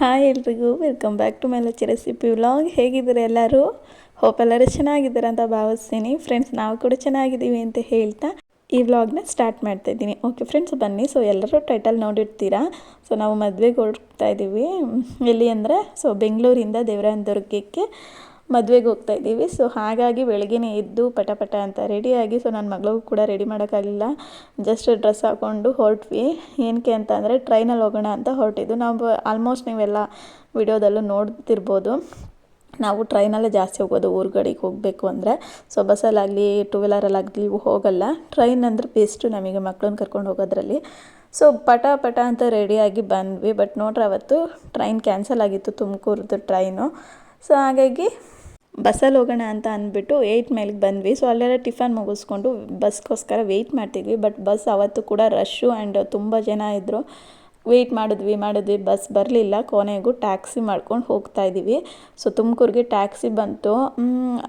Hi ಎಲ್ರಿಗೂ welcome back to ಮೈಲಚ್ಚಿ recipe vlog ಹೇಗಿದ್ದೀರಾ ಎಲ್ಲರೂ? ಹೋಪ್ ಎಲ್ಲರೂ ಚೆನ್ನಾಗಿದ್ದೀರ ಅಂತ ಭಾವಿಸ್ತೀನಿ. ಫ್ರೆಂಡ್ಸ್ ನಾವು ಕೂಡ ಚೆನ್ನಾಗಿದ್ದೀವಿ ಅಂತ ಹೇಳ್ತಾ ಈ ವ್ಲಾಗ್ನ ಸ್ಟಾರ್ಟ್ ಮಾಡ್ತಾ ಇದ್ದೀನಿ. ಓಕೆ ಫ್ರೆಂಡ್ಸ್ ಬನ್ನಿ. ಸೊ ಎಲ್ಲರೂ ಟೈಟಲ್ ನೋಡಿರ್ತೀರಾ? ಸೊ ನಾವು ಮದುವೆಗೆ ಹೋಗ್ತಾ ಇದ್ದೀವಿ. ಎಲ್ಲಿ ಅಂದರೆ ಸೊ ಬೆಂಗಳೂರಿಂದ ದೇವರಾಯನದುರ್ಗಕ್ಕೆ. ಮದುವೆಗೆ ಹೋಗ್ತಾ ಇದ್ದೀವಿ. ಸೊ ಹಾಗಾಗಿ ಬೆಳಗ್ಗೆನೇ ಎದ್ದು ಪಟ ಪಟ ಅಂತ ರೆಡಿಯಾಗಿ ಸೊ ನನ್ನ ಮಗಳಿಗೂ ಕೂಡ ರೆಡಿ ಮಾಡೋಕ್ಕಾಗಲಿಲ್ಲ. ಜಸ್ಟ್ ಡ್ರೆಸ್ ಹಾಕ್ಕೊಂಡು ಹೊರಟ್ವಿ. ಏನಕ್ಕೆ ಅಂತ ಅಂದರೆ ಟ್ರೈನಲ್ಲಿ ಹೋಗೋಣ ಅಂತ ಹೊರಟಿದ್ದು. ನಾವು ಆಲ್ಮೋಸ್ಟ್ ನೀವೆಲ್ಲ ವಿಡಿಯೋದಲ್ಲೂ ನೋಡ್ತಿರ್ಬೋದು. ನಾವು ಟ್ರೈನಲ್ಲೇ ಜಾಸ್ತಿ ಹೋಗೋದು ಊರುಗಳಿಗೆ ಹೋಗಬೇಕು ಅಂದರೆ. ಸೊ ಬಸ್ಸಲ್ಲಾಗಲಿ ಟೂ ವೀಲರಲ್ಲಾಗಲಿ ಹೋಗಲ್ಲ. ಟ್ರೈನ್ ಅಂದರೆ ಬೆಸ್ಟು ನಮಗೆ ಮಕ್ಕಳನ್ನ ಕರ್ಕೊಂಡು ಹೋಗೋದ್ರಲ್ಲಿ. ಸೊ ಪಟ ಪಟ ಅಂತ ರೆಡಿಯಾಗಿ ಬಂದ್ವಿ. ಬಟ್ ನೋಡ್ರಿ, ಅವತ್ತು ಟ್ರೈನ್ ಕ್ಯಾನ್ಸಲ್ ಆಗಿತ್ತು, ತುಮಕೂರ್ದು ಟ್ರೈನು ಸೊ ಹಾಗಾಗಿ ಬಸ್ಸಲ್ಲಿ ಹೋಗೋಣ ಅಂತ ಅಂದ್ಬಿಟ್ಟು ಏಯ್ಟ್ ಮೇಲಿಗೆ ಬಂದ್ವಿ. ಸೊ ಅಲ್ಲೆಲ್ಲ ಟಿಫನ್ ಮುಗಿಸ್ಕೊಂಡು ಬಸ್ಗೋಸ್ಕರ ವೆಯ್ಟ್ ಮಾಡ್ತಿದ್ವಿ. ಬಟ್ ಬಸ್ ಅವತ್ತು ಕೂಡ ರಶ್ಶು ಆ್ಯಂಡ್ ತುಂಬ ಜನ ಇದ್ದರು ವೆಯ್ಟ್ ಮಾಡಿದ್ವಿ ಮಾಡಿದ್ವಿ ಬಸ್ ಬರಲಿಲ್ಲ. ಕೊನೆಗೂ ಟ್ಯಾಕ್ಸಿ ಮಾಡ್ಕೊಂಡು ಹೋಗ್ತಾ ಇದ್ದೀವಿ. ಸೊ ತುಮಕೂರಿಗೆ ಟ್ಯಾಕ್ಸಿ ಬಂತು.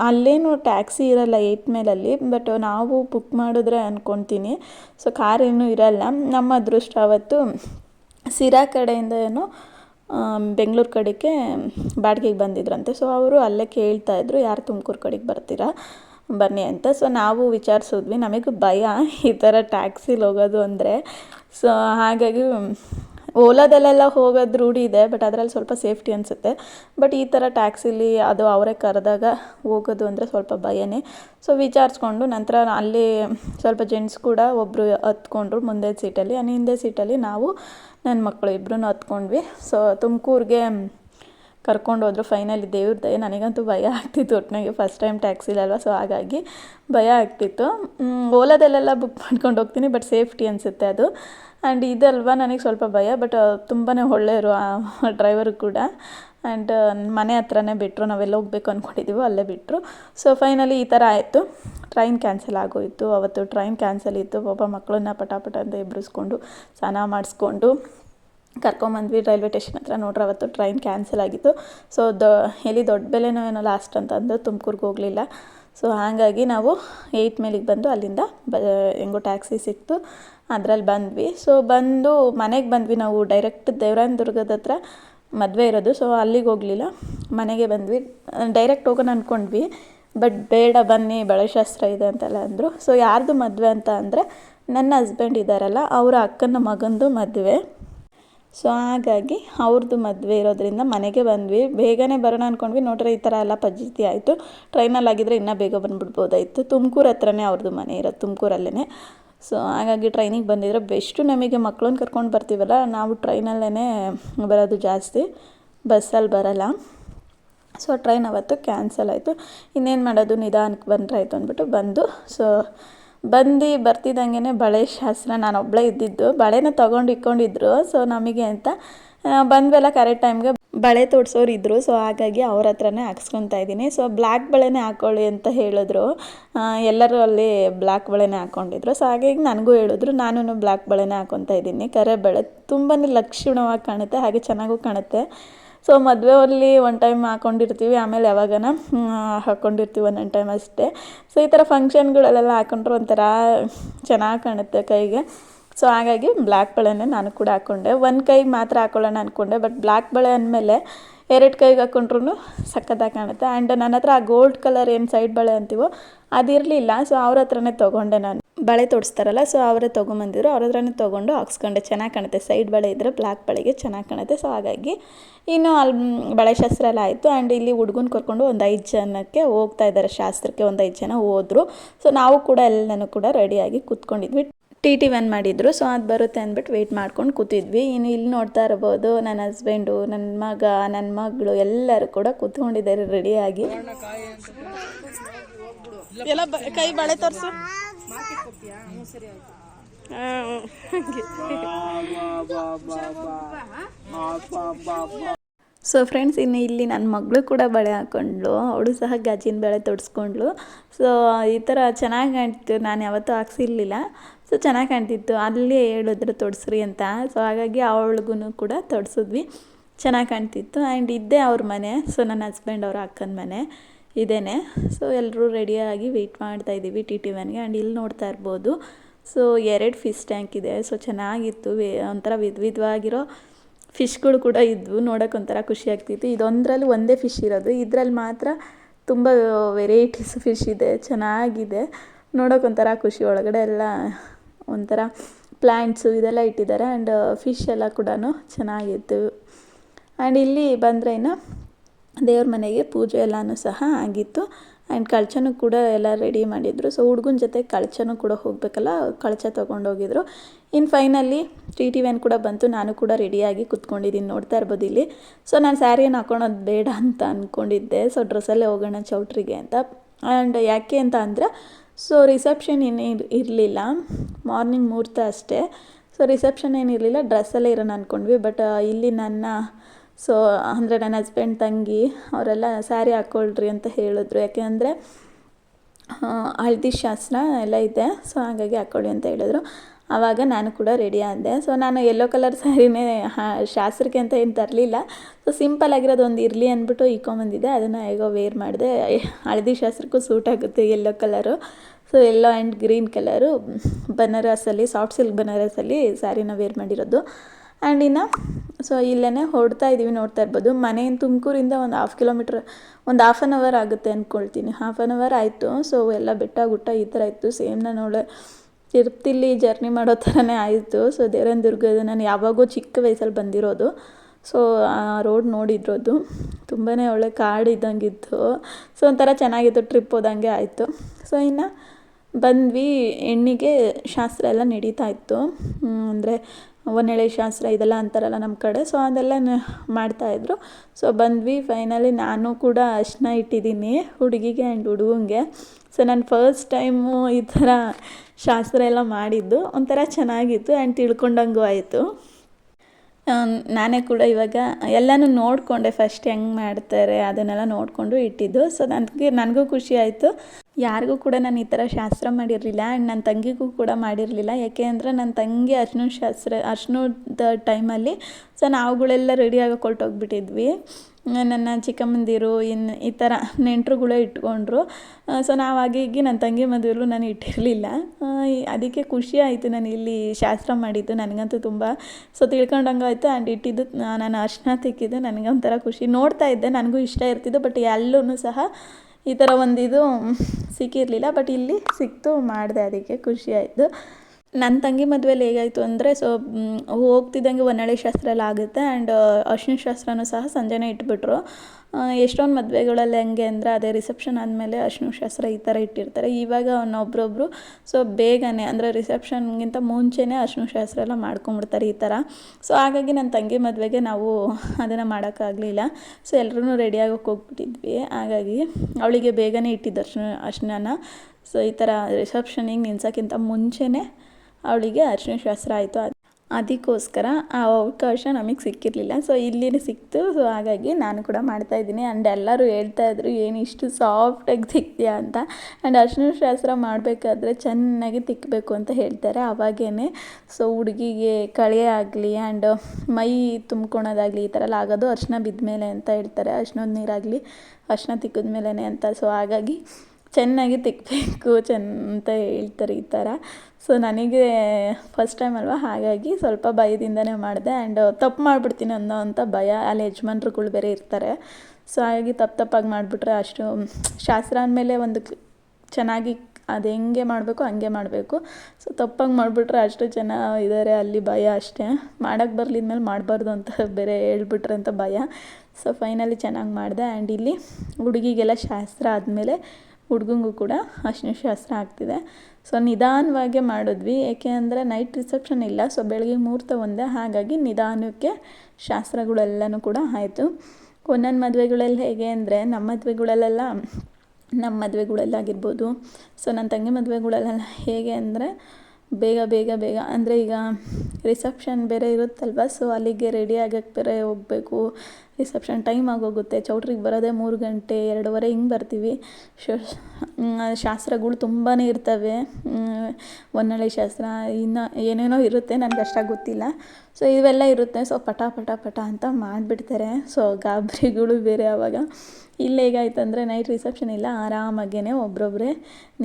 ಅಲ್ಲೇನು ಟ್ಯಾಕ್ಸಿ ಇರಲ್ಲ ಏಯ್ಟ್ ಮೇಲಲ್ಲಿ. ಬಟ್ ನಾವು ಬುಕ್ ಮಾಡಿದ್ರೆ ಅಂದ್ಕೊತೀನಿ ಸೊ ಕಾರ್ ಏನೂ ಇರಲ್ಲ. ನಮ್ಮ ಅದೃಷ್ಟ ಅವತ್ತು, ಸಿರಾ ಕಡೆಯಿಂದ ಏನೋ ಬೆಂಗಳೂರು ಕಡೆಗೆ ಬಾಡಿಗೆಗೆ ಬಂದಿದ್ರಂತೆ. ಸೊ ಅವರು ಅಲ್ಲೇ ಕೇಳ್ತಾ ಇದ್ರು, ಯಾರು ತುಮಕೂರು ಕಡೆಗೆ ಬರ್ತೀರಾ? ಬನ್ನಿ ಅಂತ. ಸೊ ನಾವು ವಿಚಾರಿಸಿದ್ವಿ, ನಮಗೆ ಭಯ ಈ ಥರ ಟ್ಯಾಕ್ಸಿಲಿ ಹೋಗೋದು ಅಂದರೆ. ಸೊ ಹಾಗಾಗಿ ಓಲಾದಲ್ಲೆಲ್ಲ ಹೋಗೋದು ರೂಢಿ ಇದೆ, ಬಟ್ ಅದರಲ್ಲಿ ಸ್ವಲ್ಪ ಸೇಫ್ಟಿ ಅನಿಸುತ್ತೆ. ಬಟ್ ಈ ಥರ ಟ್ಯಾಕ್ಸಿಲಿ ಅದು ಅವರೇ ಕರೆದಾಗ ಹೋಗೋದು ಅಂದರೆ ಸ್ವಲ್ಪ ಭಯನೇ. ಸೊ ವಿಚಾರಿಸ್ಕೊಂಡು ನಂತರ ಅಲ್ಲಿ ಸ್ವಲ್ಪ ಜೆಂಟ್ಸ್ ಕೂಡ ಒಬ್ಬರು ಹತ್ಕೊಂಡ್ರು ಮುಂದೆ ಸೀಟಲ್ಲಿ. ಆ್ಯಂಡ್ ಹಿಂದೆ ಸೀಟಲ್ಲಿ ನಾವು ನನ್ನ ಮಕ್ಕಳು ಇಬ್ಬರೂ ಹತ್ಕೊಂಡ್ವಿ. ಸೊ ತುಮಕೂರಿಗೆ ಕರ್ಕೊಂಡು ಹೋದ್ರು. ಫೈನಲಿ ದೇವ್ರ ದಯೆ ನನಗಂತೂ ಭಯ ಆಗ್ತಿತ್ತು. ಒಟ್ಟಿನಾಗೆ ಫಸ್ಟ್ ಟೈಮ್ ಟ್ಯಾಕ್ಸಿಲಲ್ವ ಸೊ ಹಾಗಾಗಿ ಭಯ ಆಗ್ತಿತ್ತು. ಓಲಾದಲ್ಲೆಲ್ಲ ಬುಕ್ ಮಾಡ್ಕೊಂಡು ಹೋಗ್ತೀನಿ ಬಟ್ ಸೇಫ್ಟಿ ಅನಿಸುತ್ತೆ ಅದು. ಆ್ಯಂಡ್ ಇದಲ್ವಾ? ನನಗೆ ಸ್ವಲ್ಪ ಭಯ ಬಟ್ ತುಂಬಾ ಒಳ್ಳೆಯವರು ಆ ಡ್ರೈವರು ಕೂಡ. ಆ್ಯಂಡ್ ಮನೆ ಹತ್ರನೇ ಬಿಟ್ಟರು ನಾವೆಲ್ಲ ಹೋಗ್ಬೇಕು ಅಂದ್ಕೊಂಡಿದ್ದೀವೋ ಅಲ್ಲೇ ಬಿಟ್ಟರು ಸೊ ಫೈನಲಿ ಈ ಥರ ಆಯಿತು. ಟ್ರೈನ್ ಕ್ಯಾನ್ಸಲ್ ಆಗೋಯಿತು. ಅವತ್ತು ಟ್ರೈನ್ ಕ್ಯಾನ್ಸಲ್ ಇತ್ತು. ಪಾಪ ಮಕ್ಕಳನ್ನ ಪಟಾಪಟ ಅಂತ ಎಬ್ಬರಿಸ್ಕೊಂಡು ಸ್ನಾನ ಮಾಡಿಸ್ಕೊಂಡು ಕರ್ಕೊಂಬಂದ್ವಿ ರೈಲ್ವೆ ಸ್ಟೇಷನ್ ಹತ್ರ ನೋಡ್ರಿ, ಅವತ್ತು ಟ್ರೈನ್ ಕ್ಯಾನ್ಸಲ್ ಆಗಿತ್ತು. ಸೊ ದೊ, ಎಲ್ಲಿ ದೊಡ್ಡ ಬೆಲೆನೋ ಏನೋ ಲಾಸ್ಟ್ ಅಂತಂದು ತುಮಕೂರ್ಗೆ ಹೋಗಲಿಲ್ಲ. ಸೊ ಹಾಗಾಗಿ ನಾವು ಏಯ್ಟ್ ಮೇಲಿಗೆ ಬಂದು ಅಲ್ಲಿಂದ ಬ, ಹೆಂಗೋ ಟ್ಯಾಕ್ಸಿ ಸಿಕ್ತು. ಅದರಲ್ಲಿ ಬಂದ್ವಿ. ಸೊ ಬಂದು ಮನೆಗೆ ಬಂದ್ವಿ ನಾವು ಡೈರೆಕ್ಟ್ ದೇವರಾಯನದುರ್ಗದ ಹತ್ರ. ಮದುವೆ ಇರೋದು. ಸೊ ಅಲ್ಲಿಗೆ ಹೋಗಲಿಲ್ಲ. ಮನೆಗೆ ಬಂದ್ವಿ. ಡೈರೆಕ್ಟ್ ಹೋಗೋಣ ಅಂದ್ಕೊಂಡ್ವಿ ಬಟ್ ಬೇಡ ಬನ್ನಿ, ಬಳೆಶಾಸ್ತ್ರ ಇದೆ ಅಂತೆಲ್ಲ ಅಂದರು. ಸೊ ಯಾರ್ದು ಮದುವೆ ಅಂತ ಅಂದರೆ ನನ್ನ ಹಸ್ಬೆಂಡ್ ಇದ್ದಾರಲ್ಲ ಅವರ ಅಕ್ಕನ ಮಗಂದು ಮದುವೆ. ಸೊ ಹಾಗಾಗಿ ಅವ್ರದ್ದು ಮದುವೆ ಇರೋದ್ರಿಂದ ಮನೆಗೆ ಬಂದ್ವಿ. ಬೇಗನೆ ಬರೋಣ ಅಂದ್ಕೊಂಡ್ವಿ ನೋಡ್ರಿ, ಈ ಥರ ಎಲ್ಲ ಪದ್ಧತಿ ಆಯಿತು. ಟ್ರೈನಲ್ಲಿ ಆಗಿದ್ರೆ ಇನ್ನೂ ಬೇಗ ಬಂದುಬಿಡ್ಬೋದಾಯಿತು. ತುಮಕೂರು ಹತ್ರನೇ ಅವ್ರದ್ದು ಮನೆ ಇರೋದು ತುಮಕೂರಲ್ಲೇ ಸೊ ಹಾಗಾಗಿ ಟ್ರೈನಿಗೆ ಬಂದಿದ್ರೆ ಬೆಸ್ಟು ನಮಗೆ ಮಕ್ಳನ್ನ ಕರ್ಕೊಂಡು ಬರ್ತೀವಲ್ಲ, ನಾವು ಟ್ರೈನಲ್ಲೇ ಬರೋದು ಜಾಸ್ತಿ ಬಸ್ಸಲ್ಲಿ ಬರೋಲ್ಲ. ಸೊ ಟ್ರೈನ್ ಅವತ್ತು ಕ್ಯಾನ್ಸಲ್ ಆಯಿತು. ಇನ್ನೇನು ಮಾಡೋದು ನಿಧಾನಕ್ಕೆ ಬಂದ್ರೆ ಆಯಿತು ಅಂದ್ಬಿಟ್ಟು ಬಂದು ಸೊ ಬಂದು ಬರ್ತಿದ್ದಂಗೆ ಬಳೆ ಶಾಸ್ತ್ರ ನಾನು ಒಬ್ಬಳೇ ಇದ್ದಿದ್ದು, ಬಳೆನ ತೊಗೊಂಡು ಇಟ್ಕೊಂಡಿದ್ರು ಸೊ ನಮಗೆ ಅಂತ ಬಂದ್ವೆಲ್ಲ ಕರೆಕ್ಟ್ ಟೈಮ್ಗೆ ಬಳೆ ತೋಡ್ಸೋರು ಇದ್ದರು ಸೊ ಹಾಗಾಗಿ ಅವ್ರ ಹತ್ರನೇ ಹಾಕ್ಸ್ಕೊತಾ ಇದ್ದೀನಿ. ಸೊ ಬ್ಲ್ಯಾಕ್ ಬಳೆನೇ ಹಾಕ್ಕೊಳ್ಳಿ ಅಂತ ಹೇಳಿದ್ರು. ಎಲ್ಲರೂ ಅಲ್ಲಿ ಬ್ಲ್ಯಾಕ್ ಬಳೆನೇ ಹಾಕ್ಕೊಂಡಿದ್ರು ಸೊ ಹಾಗಾಗಿ ನನಗೂ ಹೇಳಿದ್ರು ನಾನು ಬ್ಲ್ಯಾಕ್ ಬಳೆನೇ ಹಾಕ್ಕೊತಾ ಇದ್ದೀನಿ. ಕರೆ ಬಳೆ ತುಂಬಾ ಲಕ್ಷಣವಾಗಿ ಕಾಣುತ್ತೆ, ಹಾಗೆ ಚೆನ್ನಾಗೂ ಕಾಣುತ್ತೆ. ಸೊ ಮದುವೆಯಲ್ಲಿ ಒನ್ ಟೈಮ್ ಹಾಕ್ಕೊಂಡಿರ್ತೀವಿ ಆಮೇಲೆ ಯಾವಾಗನ ಹಾಕ್ಕೊಂಡಿರ್ತೀವಿ ಒಂದೊಂದು ಟೈಮ್ ಅಷ್ಟೇ. ಸೊ ಈ ಥರ ಫಂಕ್ಷನ್ಗಳಲ್ಲೆಲ್ಲ ಹಾಕ್ಕೊಂಡ್ರೆ ಒಂಥರ ಚೆನ್ನಾಗಿ ಕಾಣುತ್ತೆ ಕೈಗೆ. ಸೊ ಹಾಗಾಗಿ ಬ್ಲ್ಯಾಕ್ ಬಳೆನೇ ನಾನು ಕೂಡ ಹಾಕ್ಕೊಂಡೆ ಒಂದು ಕೈಗೆ ಮಾತ್ರ ಹಾಕ್ಕೊಳ್ಳೋಣ ಅಂದ್ಕೊಂಡೆ ಬಟ್ ಬ್ಲ್ಯಾಕ್ ಬಳೆ ಅಂದಮೇಲೆ ಎರಡು ಕೈಗೆ ಹಾಕ್ಕೊಂಡ್ರು ಸಖತ್ತಾಗಿ ಕಾಣುತ್ತೆ. ಆ್ಯಂಡ್ ನನ್ನ ಹತ್ರ ಆ ಗೋಲ್ಡ್ ಕಲರ್ ಏನು ಸೈಡ್ ಬಳೆ ಅಂತೀವೋ ಅದಿರಲಿಲ್ಲ. ಸೊ ಅವ್ರ ಹತ್ರನೇ ತೊಗೊಂಡೆ ನಾನು. ಬಳೆ ತೊಡಿಸ್ತಾರಲ್ಲ ಸೊ ಅವರೇ ತೊಗೊಂಬಂದಿದ್ರು. ಅವ್ರ ಹತ್ರನೇ ತೊಗೊಂಡು ಹಾಕ್ಸ್ಕೊಂಡೆ. ಚೆನ್ನಾಗಿ ಕಾಣುತ್ತೆ. ಸೈಡ್ ಬಳೆ ಇದ್ದರೆ ಬ್ಲ್ಯಾಕ್ ಬಳೆಗೆ ಚೆನ್ನಾಗಿ ಕಾಣುತ್ತೆ. ಸೊ ಹಾಗಾಗಿ ಇನ್ನು ಅಲ್ಲಿ ಬಳೆ ಶಾಸ್ತ್ರ ಎಲ್ಲ ಆಯಿತು. ಆ್ಯಂಡ್ ಇಲ್ಲಿ ಹುಡುಗನ ಕರ್ಕೊಂಡು ಒಂದು ಐದು ಜನಕ್ಕೆ ಹೋಗ್ತಾ ಇದ್ದಾರೆ. ಶಾಸ್ತ್ರಕ್ಕೆ ಒಂದು ಐದು ಜನ ಹೋದರು. ಸೊ ನಾವು ಕೂಡ ಎಲ್ಲನೂ ಕೂಡ ರೆಡಿಯಾಗಿ ಕೂತ್ಕೊಂಡಿದ್ವಿ. ಟಿ ಟಿ ಒನ್ ಮಾಡಿದ್ರು. ಸೊ ಅದು ಬರುತ್ತೆ ಅಂದ್ಬಿಟ್ಟು ವೆಯ್ಟ್ ಮಾಡ್ಕೊಂಡು ಕೂತಿದ್ವಿ. ಇನ್ನು ಇಲ್ಲಿ ನೋಡ್ತಾ ಇರ್ಬೋದು ನನ್ನ ಹಸ್ಬೆಂಡು ನನ್ನ ಮಗ ನನ್ನ ಮಗಳು ಎಲ್ಲರೂ ಕೂಡ ಕೂತ್ಕೊಂಡಿದ್ದಾರೆ ರೆಡಿಯಾಗಿ ಎಲ್ಲ ಕೈ ಬಳೆ ತೋರಿಸು. ಸೊ ಫ್ರೆಂಡ್ಸ್ ಇನ್ನು ಇಲ್ಲಿ ನನ್ನ ಮಗಳು ಕೂಡ ಬಳೆ ಹಾಕ್ಕೊಂಡ್ಳು ಅವಳು ಸಹ ಗಾಜಿನ ಬಳೆ ತೊಡ್ಸ್ಕೊಂಡ್ಳು. ಸೊ ಈ ಥರ ಚೆನ್ನಾಗಿ ಕಾಣ್ತು ನಾನು ಯಾವತ್ತೂ ಹಾಕ್ಸಿರ್ಲಿಲ್ಲ. ಸೊ ಚೆನ್ನಾಗಿ ಕಾಣ್ತಿತ್ತು. ಅಲ್ಲಿ ಹೇಳಿದ್ರು ತೊಡಿಸ್ರಿ ಅಂತ. ಸೊ ಹಾಗಾಗಿ ಅವಳಿಗೂ ಕೂಡ ತೊಡ್ಸಿದ್ವಿ ಚೆನ್ನಾಗಿ ಕಾಣ್ತಿತ್ತು. ಆ್ಯಂಡ್ ಇದ್ದೇ ಅವ್ರ ಮನೆ. ಸೊ ನನ್ನ ಹಸ್ಬೆಂಡ್ ಅವ್ರ ಅಕ್ಕನ ಮನೆ. ಇದೇನೆ. ಸೊ ಎಲ್ಲರೂ ರೆಡಿಯಾಗಿ ವೆಯ್ಟ್ ಮಾಡ್ತಾ ಇದ್ದೀವಿ ಟಿ ಟಿ ವನ್ಗೆ ಆ್ಯಂಡ್ ಇಲ್ಲಿ ನೋಡ್ತಾ ಇರ್ಬೋದು. ಸೊ ಎರಡು ಫಿಶ್ ಟ್ಯಾಂಕ್ ಇದೆ. ಸೊ ಚೆನ್ನಾಗಿತ್ತು. ಒಂಥರ ವಿಧ ವಿಧವಾಗಿರೋ ಫಿಶ್ಗಳು ಕೂಡ ಇದ್ವು. ನೋಡೋಕೆ ಒಂಥರ ಖುಷಿ ಆಗ್ತಿತ್ತು. ಇದೊಂದರಲ್ಲಿ ಒಂದೇ ಫಿಶ್ ಇರೋದು. ಇದರಲ್ಲಿ ಮಾತ್ರ ತುಂಬ ವೆರೈಟೀಸ್ ಫಿಶ್ ಇದೆ. ಚೆನ್ನಾಗಿದೆ. ನೋಡೋಕೆ ಒಂಥರ ಖುಷಿ. ಒಳಗಡೆ ಎಲ್ಲ ಒಂಥರ ಪ್ಲ್ಯಾಂಟ್ಸು ಇದೆಲ್ಲ ಇಟ್ಟಿದ್ದಾರೆ ಆ್ಯಂಡ್ ಫಿಶ್ ಎಲ್ಲ ಕೂಡ ಚೆನ್ನಾಗಿತ್ತು. ಆ್ಯಂಡ್ ಇಲ್ಲಿ ಬಂದರೆ ಇನ್ನು ದೇವ್ರ ಮನೆಗೆ ಪೂಜೆ ಎಲ್ಲನೂ ಸಹ ಆಗಿತ್ತು. ಆ್ಯಂಡ್ ಕಳಚನೂ ಕೂಡ ಎಲ್ಲ ರೆಡಿ ಮಾಡಿದರು. ಸೊ ಹುಡುಗನ ಜೊತೆ ಕಳಚನೂ ಕೂಡ ಹೋಗಬೇಕಲ್ಲ, ಕಳಚ ತೊಗೊಂಡೋಗಿದ್ರು ಇನ್ನು ಫೈನಲಿ ಟಿ ಟಿ ವ್ಯಾನ್ ಕೂಡ ಬಂತು. ನಾನು ಕೂಡ ರೆಡಿಯಾಗಿ ಕುತ್ಕೊಂಡಿದ್ದೀನಿ, ನೋಡ್ತಾ ಇರ್ಬೋದು ಇಲ್ಲಿ. ಸೊ ನಾನು ಸ್ಯಾರಿಯನ್ನು ಹಾಕೊಳೋದು ಬೇಡ ಅಂತ ಅಂದ್ಕೊಂಡಿದ್ದೆ ಸೊ ಡ್ರೆಸ್ಸಲ್ಲೇ ಹೋಗೋಣ ಚೌಟ್ರಿಗೆ ಅಂತ. ಆ್ಯಂಡ್ ಯಾಕೆ ಅಂತ ಅಂದರೆ ಸೊ ರಿಸೆಪ್ಷನ್ ಏನೇ ಇರಲಿಲ್ಲ. ಮಾರ್ನಿಂಗ್ ಮುಹೂರ್ತ ಅಷ್ಟೇ. ಸೊ ರಿಸೆಪ್ಷನ್ ಏನಿರಲಿಲ್ಲ ಡ್ರೆಸ್ಸಲ್ಲೇ ಇರೋಣ ಅಂದ್ಕೊಂಡ್ವಿ ಬಟ್ ಇಲ್ಲಿ ನನ್ನ ಸೊ ಅಂದರೆ ನನ್ನ ಹಸ್ಬೆಂಡ್ ತಂಗಿ, ಅವರೆಲ್ಲ ಸ್ಯಾರಿ ಹಾಕ್ಕೊಳ್ರಿ ಅಂತ ಹೇಳಿದ್ರು. ಯಾಕೆಂದರೆ ಹಳದಿ ಶಾಸ್ತ್ರ ಎಲ್ಲ ಇದೆ. ಸೊ ಹಾಗಾಗಿ ಹಾಕ್ಕೊಳ್ಳಿ ಅಂತ ಹೇಳಿದ್ರು. ಆವಾಗ ನಾನು ಕೂಡ ರೆಡಿ ಆದೆ. ಸೊ ನಾನು ಯೆಲ್ಲೋ ಕಲರ್ ಸ್ಯಾರಿನೇ ಶಾಸ್ತ್ರಕ್ಕೆ ಅಂತ ಏನು ತರಲಿಲ್ಲ. ಸೊ ಸಿಂಪಲ್ ಆಗಿರೋದು ಒಂದು ಇರಲಿ ಅಂದ್ಬಿಟ್ಟು ಇಕ್ಕೊಂಬಂದಿದ್ದೆ ಅದನ್ನು ಹೇಗೋ ವೇರ್ ಮಾಡಿದೆ. ಹಳದಿ ಶಾಸ್ತ್ರಕ್ಕೂ ಸೂಟ್ ಆಗುತ್ತೆ yellow colour so yellow and green colour ಬನಾರಸಲ್ಲಿ soft silk ಬನಾರಸಲ್ಲಿ ಸ್ಯಾರಿನ ವೇರ್ ಮಾಡಿರೋದು. ಆ್ಯಂಡ್ ಇನ್ನು ಸೊ ಇಲ್ಲೇ ಹೊಡ್ತಾ ಇದ್ದೀವಿ ನೋಡ್ತಾ ಇರ್ಬೋದು. ಮನೆಯಿಂದ ತುಮಕೂರಿಂದ ಒಂದು ಹಾಫ್ ಕಿಲೋಮೀಟ್ರ್ ಒಂದು ಹಾಫ್ ಆನ್ ಅವರ್ ಆಗುತ್ತೆ ಅಂದ್ಕೊಳ್ತೀನಿ ಹಾಫ್ ಆನ್ ಅವರ್ ಆಯಿತು. ಸೊ ಎಲ್ಲ ಬೆಟ್ಟ, ಗುಟ್ಟ ಈ ಥರ ಇತ್ತು. ಸೇಮ್ ನಾನು ಒಳ್ಳೆ ತಿರುಪ್ತಿಲಿ ಜರ್ನಿ ಮಾಡೋ ಥರನೇ ಆಯಿತು. ಸೊ ದೇವರನ್ ದುರ್ಗದ ನಾನು ಯಾವಾಗೋ ಚಿಕ್ಕ ವಯಸ್ಸಲ್ಲಿ ಬಂದಿರೋದು. ಸೊ ಆ ರೋಡ್ ನೋಡಿದ್ರೋದು. ತುಂಬಾ ಒಳ್ಳೆ ಕಾಡು ಇದ್ದಂಗಿತ್ತು. ಸೊ ಒಂಥರ ಚೆನ್ನಾಗಿತ್ತು. ಟ್ರಿಪ್ ಹೋದಂಗೆ ಆಯಿತು. ಸೊ ಇನ್ನು ಬಂದ್ವಿ ಹೆಣ್ಣಿಗೆ ಶಾಸ್ತ್ರ ಎಲ್ಲ ನಡೀತಾ ಇತ್ತು. ಅಂದರೆ ಒನ್ನೆಳೆ ಶಾಸ್ತ್ರ ಇದೆಲ್ಲ ಅಂತಾರಲ್ಲ ನಮ್ಮ ಕಡೆ ಸೊ ಅದೆಲ್ಲ ಮಾಡ್ತಾಯಿದ್ರು ಸೊ ಬಂದ್ವಿ ಫೈನಲಿ ನಾನು ಕೂಡ ಅರ್ಶಿನ ಇಟ್ಟಿದ್ದೀನಿ, ಹುಡುಗಿಗೆ ಆ್ಯಂಡ್ ಹುಡುಗಂಗೆ. ಸೊ ನಾನು ಫಸ್ಟ್ ಟೈಮು ಈ ಥರ ಶಾಸ್ತ್ರ ಎಲ್ಲ ಮಾಡಿದ್ದು, ಒಂಥರ ಚೆನ್ನಾಗಿತ್ತು ಆ್ಯಂಡ್ ತಿಳ್ಕೊಂಡಂಗೂ ಆಯಿತು. ನಾನೇ ಕೂಡ ಇವಾಗ ಎಲ್ಲನೂ ನೋಡಿಕೊಂಡೆ ಫಸ್ಟ್ ಹೆಂಗೆ ಮಾಡ್ತಾರೆ, ಅದನ್ನೆಲ್ಲ ನೋಡಿಕೊಂಡು ಇಟ್ಟಿದ್ದು. ಸೊ ನನಗೆ, ನನಗೂ ಖುಷಿ ಆಯಿತು. ಯಾರಿಗೂ ಕೂಡ ನಾನು ಈ ಥರ ಶಾಸ್ತ್ರ ಮಾಡಿರಲಿಲ್ಲ ಆ್ಯಂಡ್ ನನ್ನ ತಂಗಿಗೂ ಕೂಡ ಮಾಡಿರಲಿಲ್ಲ. ಯಾಕೆ ಅಂದರೆ ನನ್ನ ತಂಗಿ ಅರ್ಶಿನ ಶಾಸ್ತ್ರ ಅರ್ಶಿನದ ಟೈಮಲ್ಲಿ ಸೊ ನಾವುಗಳೆಲ್ಲ ರೆಡಿಯಾಗಿ ಹೊರ್ಟೋಗ್ಬಿಟ್ಟಿದ್ವಿ ನನ್ನ ಚಿಕ್ಕಮ್ಮಂದಿರು ಇನ್ನು ಈ ಥರ ನೆಂಟರುಗಳೇ ಇಟ್ಕೊಂಡ್ರು. ಸೊ ನಾವು ನನ್ನ ತಂಗಿ ಮದುವೆಲೂ ನಾನು ಇಟ್ಟಿರಲಿಲ್ಲ. ಅದಕ್ಕೆ ಖುಷಿ ಆಯಿತು ನಾನು ಇಲ್ಲಿ ಶಾಸ್ತ್ರ ಮಾಡಿದ್ದು. ನನಗಂತೂ ತುಂಬ ಸೊ ತಿಳ್ಕೊಂಡಂಗೆ ಆಯಿತು. ಆ್ಯಂಡ್ ಇಟ್ಟಿದ್ದು ನಾನು ಅರ್ಶಿನ ತಿಕ್ಕಿದ್ದು ನನಗೆ ಒಂಥರ ಖುಷಿ. ನೋಡ್ತಾ ಇದ್ದೆ, ನನಗೂ ಇಷ್ಟ ಇರ್ತಿದ್ದು ಬಟ್ ಎಲ್ಲೂ ಸಹ ಈ ಥರ ಒಂದು ಇದು ಸಿಕ್ಕಿರಲಿಲ್ಲ. ಬಟ್ ಇಲ್ಲಿ ಸಿಕ್ತು, ಮಾಡಿದೆ, ಅದಕ್ಕೆ ಖುಷಿ ಆಯಿತು. ನನ್ನ ತಂಗಿ ಮದುವೆಲಿ ಹೇಗಾಯಿತು ಅಂದರೆ ಸೊ ಹೋಗ್ತಿದ್ದಂಗೆ ಹೊನ್ನಾಳಿ ಶಾಸ್ತ್ರ ಎಲ್ಲ ಆಗುತ್ತೆ ಆ್ಯಂಡ್ ಅರ್ಶಿನ ಶಾಸ್ತ್ರನೂ ಸಹ ಸಂಜೆನೇ ಇಟ್ಬಿಟ್ರು. ಎಷ್ಟೊಂದು ಮದುವೆಗಳಲ್ಲಿ ಹೆಂಗೆ ಅಂದರೆ, ಅದೇ ರಿಸೆಪ್ಷನ್ ಆದಮೇಲೆ ಅರ್ಶಿನ ಶಾಸ್ತ್ರ ಈ ಥರ ಇಟ್ಟಿರ್ತಾರೆ. ಇವಾಗ ಒಬ್ಬರೊಬ್ಬರು ಸೊ ಬೇಗನೆ ಅಂದರೆ ರಿಸೆಪ್ಷನ್ಗಿಂತ ಮುಂಚೆನೇ ಅರ್ಶಿನ ಶಾಸ್ತ್ರ ಎಲ್ಲ ಮಾಡ್ಕೊಂಬಿಡ್ತಾರೆ ಈ ಥರ. ಸೊ ಹಾಗಾಗಿ ನನ್ನ ತಂಗಿ ಮದುವೆಗೆ ನಾವು ಅದನ್ನು ಮಾಡೋಕ್ಕಾಗಲಿಲ್ಲ. ಸೊ ಎಲ್ಲರೂ ರೆಡಿಯಾಗೋಕೆ ಹೋಗ್ಬಿಟ್ಟಿದ್ವಿ. ಹಾಗಾಗಿ ಅವಳಿಗೆ ಬೇಗನೆ ಇಟ್ಟಿದ್ದು ಅರ್ಶಿನ ಅರ್ಶಿನ ಸೊ ಈ ಥರ ರಿಸೆಪ್ಷನಿಗೆ ನಿಲ್ಸೋಕ್ಕಿಂತ ಮುಂಚೆನೇ ಅವಳಿಗೆ ಅರ್ಶಿನ ಶಾಸ್ತ್ರ ಆಯಿತು. ಅದಕ್ಕೋಸ್ಕರ ಆ ಅವಕಾಶ ನಮಗೆ ಸಿಕ್ಕಿರಲಿಲ್ಲ. ಸೊ ಇಲ್ಲಿ ಸಿಕ್ತು. ಸೊ ಹಾಗಾಗಿ ನಾನು ಕೂಡ ಮಾಡ್ತಾಯಿದ್ದೀನಿ ಆ್ಯಂಡ್ ಎಲ್ಲರೂ ಹೇಳ್ತಾ ಇದ್ರು, ಏನು ಇಷ್ಟು ಸಾಫ್ಟಾಗಿ ತಿಕ್ತೀಯಾ ಅಂತ? ಆ್ಯಂಡ್ ಅರ್ಶಿನ ಶಾಸ್ತ್ರ ಮಾಡಬೇಕಾದ್ರೆ ಚೆನ್ನಾಗಿ ತಿಕ್ಕಬೇಕು ಅಂತ ಹೇಳ್ತಾರೆ. ಅವಾಗೇ ಸೊ ಹುಡುಗಿಗೆ ಕಳೆ ಆಗಲಿ ಆ್ಯಂಡ್ ಮೈ ತುಂಬ್ಕೊಳೋದಾಗಲಿ ಈ ಥರ ಎಲ್ಲ ಆಗೋದು ಅರ್ಶಿನ ಬಿದ್ದ ಮೇಲೆ ಅಂತ ಹೇಳ್ತಾರೆ. ಅರ್ಶಿನದ ನೀರಾಗಲಿ ಅರ್ಶಿನ ತಿಕ್ಕಿದ ಮೇಲೇ ಅಂತ. ಸೊ ಹಾಗಾಗಿ ಚೆನ್ನಾಗಿ ತಿಕ್ಕಬೇಕು ಚೆನ್ನ ಅಂತ ಹೇಳ್ತಾರೆ ಈ ಥರ. ಸೊ ನನಗೆ ಫಸ್ಟ್ ಟೈಮ್ ಅಲ್ವಾ? ಹಾಗಾಗಿ ಸ್ವಲ್ಪ ಭಯದಿಂದನೇ ಮಾಡಿದೆ. ಆ್ಯಂಡ್ ತಪ್ಪು ಮಾಡಿಬಿಡ್ತೀನಿ ಅನ್ನೋ ಅಂತ ಭಯ. ಅಲ್ಲಿ ಯಜಮಾನ್ರುಗಳು ಬೇರೆ ಇರ್ತಾರೆ. ಸೊ ಹಾಗಾಗಿ ತಪ್ಪು ತಪ್ಪಾಗಿ ಮಾಡಿಬಿಟ್ರೆ ಅಷ್ಟು ಶಾಸ್ತ್ರ ಅಂದಮೇಲೆ ಒಂದು ಚೆನ್ನಾಗಿ ಅದು ಹೆಂಗೆ ಮಾಡಬೇಕು, ಹಂಗೆ ಮಾಡಬೇಕು. ಸೊ ತಪ್ಪಾಗಿ ಮಾಡಿಬಿಟ್ರೆ ಅಷ್ಟು ಜನ ಇದ್ದಾರೆ ಅಲ್ಲಿ ಭಯ ಅಷ್ಟೇ. ಮಾಡೋಕ್ಕೆ ಬರ್ಲಿದ್ಮೇಲೆ ಮಾಡಬಾರ್ದು ಅಂತ ಬೇರೆ ಹೇಳ್ಬಿಟ್ರೆ ಅಂತ ಭಯ. ಸೊ ಫೈನಲಿ ಚೆನ್ನಾಗಿ ಮಾಡಿದೆ. ಆ್ಯಂಡ್ ಇಲ್ಲಿ ಹುಡುಗಿಗೆಲ್ಲ ಶಾಸ್ತ್ರ ಆದಮೇಲೆ ಹುಡ್ಗಂಗೂ ಕೂಡ ಅರ್ಶಿನ ಶಾಸ್ತ್ರ ಆಗ್ತಿದೆ. ಸೊ ನಿಧಾನವಾಗೇ ಮಾಡಿದ್ವಿ. ಏಕೆ ಅಂದರೆ ನೈಟ್ ರಿಸೆಪ್ಷನ್ ಇಲ್ಲ. ಸೊ ಬೆಳಗ್ಗೆ ಮುಹೂರ್ತ ಒಂದೇ. ಹಾಗಾಗಿ ನಿಧಾನಕ್ಕೆ ಶಾಸ್ತ್ರಗಳೆಲ್ಲನೂ ಕೂಡ ಆಯಿತು. ಒಂದೊಂದು ಮದುವೆಗಳಲ್ಲಿ ಹೇಗೆ ಅಂದರೆ ನಮ್ಮ ಮದುವೆಗಳಲ್ಲೆಲ್ಲ, ನಮ್ಮ ಮದುವೆಗಳಲ್ಲಾಗಿರ್ಬೋದು. ಸೊ ನನ್ನ ತಂಗಿ ಮದುವೆಗಳಲ್ಲೆಲ್ಲ ಹೇಗೆ ಅಂದರೆ ಬೇಗ ಬೇಗ ಬೇಗ. ಅಂದರೆ ಈಗ ರಿಸೆಪ್ಷನ್ ಬೇರೆ ಇರುತ್ತಲ್ವ? ಸೊ ಅಲ್ಲಿಗೆ ರೆಡಿ ಆಗಕ್ಕೆ ಬೇರೆ ಹೋಗಬೇಕು. ರಿಸೆಪ್ಷನ್ ಟೈಮ್ ಆಗೋಗುತ್ತೆ. ಚೌಟ್ರಿಗೆ ಬರೋದೇ ಮೂರು ಗಂಟೆ, ಎರಡೂವರೆ ಹಿಂಗೆ ಬರ್ತೀವಿ. ಶಾಸ್ತ್ರಗಳು ತುಂಬಾ ಇರ್ತವೆ. ಒನ್ನಳೆ ಶಾಸ್ತ್ರ, ಇನ್ನು ಏನೇನೋ ಇರುತ್ತೆ, ನನಗೆ ಅಷ್ಟಾಗಿ ಗೊತ್ತಿಲ್ಲ. ಸೊ ಇವೆಲ್ಲ ಇರುತ್ತೆ. ಸೊ ಪಟ ಪಟ ಪಟ ಅಂತ ಮಾಡಿಬಿಡ್ತಾರೆ. ಸೊ ಗಾಬರಿಗಳು ಬೇರೆ ಆವಾಗ ಇಲ್ಲಿ ಹೇಗಾಯ್ತು ಅಂದರೆ ನೈಟ್ ರಿಸೆಪ್ಷನ್ ಇಲ್ಲ ಆರಾಮಾಗೇ ಒಬ್ಬೊಬ್ಬರೇ